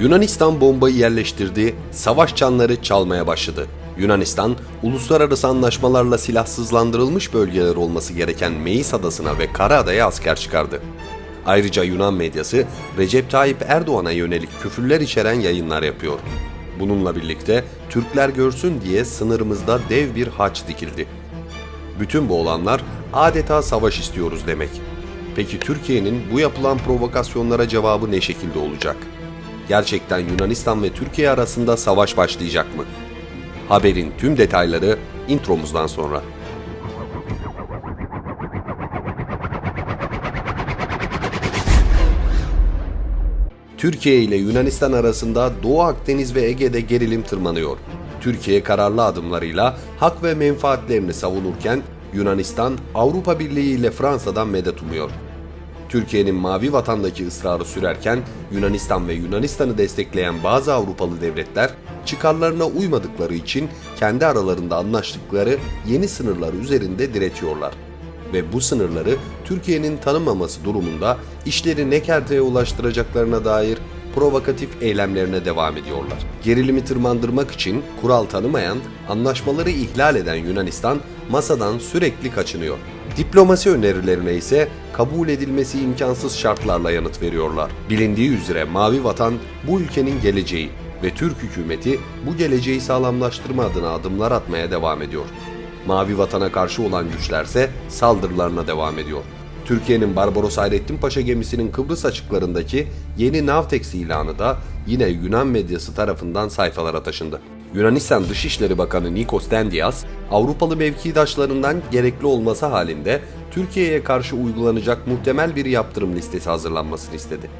Yunanistan bombayı yerleştirdi, savaş çanları çalmaya başladı. Yunanistan, uluslararası anlaşmalarla silahsızlandırılmış bölgeler olması gereken Meis Adası'na ve Karaada'ya asker çıkardı. Ayrıca Yunan medyası Recep Tayyip Erdoğan'a yönelik küfürler içeren yayınlar yapıyor. Bununla birlikte Türkler görsün diye sınırımızda dev bir haç dikildi. Bütün bu olanlar adeta savaş istiyoruz demek. Peki Türkiye'nin bu yapılan provokasyonlara cevabı ne şekilde olacak? Gerçekten Yunanistan ve Türkiye arasında savaş başlayacak mı? Haberin tüm detayları intromuzdan sonra. Türkiye ile Yunanistan arasında Doğu Akdeniz ve Ege'de gerilim tırmanıyor. Türkiye kararlı adımlarıyla hak ve menfaatlerini savunurken Yunanistan Avrupa Birliği ile Fransa'dan medet umuyor. Türkiye'nin mavi vatandaki ısrarı sürerken Yunanistan ve Yunanistan'ı destekleyen bazı Avrupalı devletler çıkarlarına uymadıkları için kendi aralarında anlaştıkları yeni sınırlar üzerinde diretiyorlar. Ve bu sınırları Türkiye'nin tanımaması durumunda işleri ne kerteye ulaştıracaklarına dair provokatif eylemlerine devam ediyorlar. Gerilimi tırmandırmak için kural tanımayan, anlaşmaları ihlal eden Yunanistan masadan sürekli kaçınıyor. Diplomasi önerilerine ise kabul edilmesi imkansız şartlarla yanıt veriyorlar. Bilindiği üzere Mavi Vatan bu ülkenin geleceği ve Türk hükümeti bu geleceği sağlamlaştırma adına adımlar atmaya devam ediyor. Mavi Vatan'a karşı olan güçlerse saldırılarına devam ediyor. Türkiye'nin Barbaros Hayrettin Paşa gemisinin Kıbrıs açıklarındaki yeni Navtex ilanı da yine Yunan medyası tarafından sayfalara taşındı. Yunanistan Dışişleri Bakanı Nikos Dendias, Avrupalı mevkidaşlarından gerekli olması halinde Türkiye'ye karşı uygulanacak muhtemel bir yaptırım listesi hazırlanmasını istedi.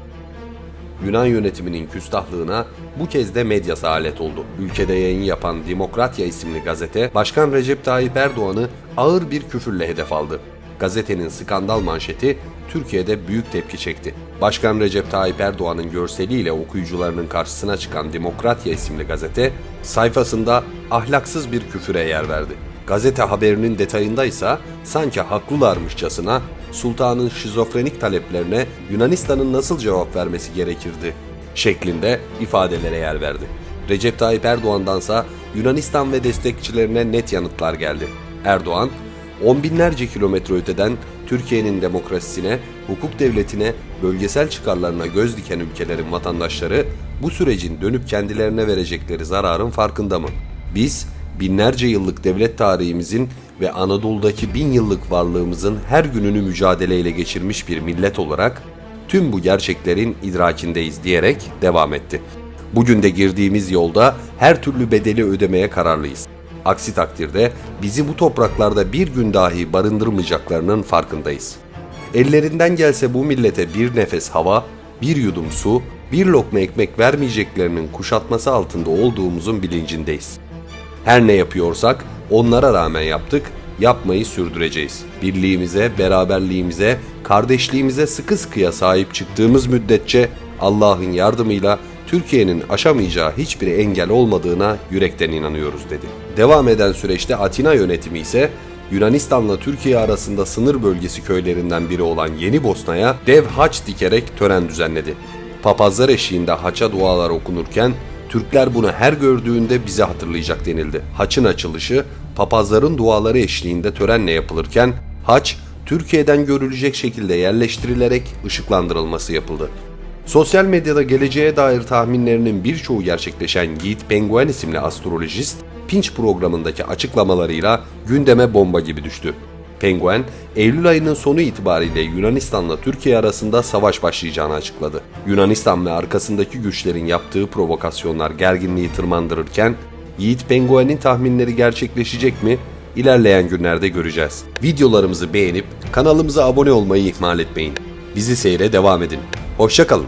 Yunan yönetiminin küstahlığına bu kez de medyası alet oldu. Ülkede yayın yapan Demokratya isimli gazete, Başkan Recep Tayyip Erdoğan'ı ağır bir küfürle hedef aldı. Gazetenin skandal manşeti Türkiye'de büyük tepki çekti. Başkan Recep Tayyip Erdoğan'ın görseliyle okuyucularının karşısına çıkan Demokratya isimli gazete, sayfasında ahlaksız bir küfüre yer verdi. Gazete haberinin detayında ise sanki haklılarmışçasına sultanın şizofrenik taleplerine Yunanistan'ın nasıl cevap vermesi gerekirdi şeklinde ifadelere yer verdi. Recep Tayyip Erdoğan'dansa Yunanistan ve destekçilerine net yanıtlar geldi. Erdoğan, on binlerce kilometre öteden Türkiye'nin demokrasisine, hukuk devletine, bölgesel çıkarlarına göz diken ülkelerin vatandaşları bu sürecin dönüp kendilerine verecekleri zararın farkında mı? Biz binlerce yıllık devlet tarihimizin ve Anadolu'daki bin yıllık varlığımızın her gününü mücadeleyle geçirmiş bir millet olarak tüm bu gerçeklerin idrakindeyiz diyerek devam etti. Bugün de girdiğimiz yolda her türlü bedeli ödemeye kararlıyız. Aksi takdirde bizi bu topraklarda bir gün dahi barındırmayacaklarının farkındayız. Ellerinden gelse bu millete bir nefes hava, bir yudum su, bir lokma ekmek vermeyeceklerinin kuşatması altında olduğumuzun bilincindeyiz. Her ne yapıyorsak onlara rağmen yaptık, yapmayı sürdüreceğiz. Birliğimize, beraberliğimize, kardeşliğimize sıkı sıkıya sahip çıktığımız müddetçe Allah'ın yardımıyla Türkiye'nin aşamayacağı hiçbir engel olmadığına yürekten inanıyoruz dedi. Devam eden süreçte Atina yönetimi ise Yunanistan'la Türkiye arasında sınır bölgesi köylerinden biri olan Yeni Bosna'ya dev haç dikerek tören düzenledi. Papazlar eşliğinde haça dualar okunurken Türkler bunu her gördüğünde bize hatırlayacak denildi. Haçın açılışı papazların duaları eşliğinde törenle yapılırken haç Türkiye'den görülecek şekilde yerleştirilerek ışıklandırılması yapıldı. Sosyal medyada geleceğe dair tahminlerinin birçoğu gerçekleşen Yiğit Penguen isimli astrolojist, Pinch programındaki açıklamalarıyla gündeme bomba gibi düştü. Penguen, Eylül ayının sonu itibariyle Yunanistan'la Türkiye arasında savaş başlayacağını açıkladı. Yunanistan ve arkasındaki güçlerin yaptığı provokasyonlar gerginliği tırmandırırken, Yiğit Penguen'in tahminleri gerçekleşecek mi? İlerleyen günlerde göreceğiz. Videolarımızı beğenip kanalımıza abone olmayı ihmal etmeyin. Bizi seyre devam edin. Hoşçakalın.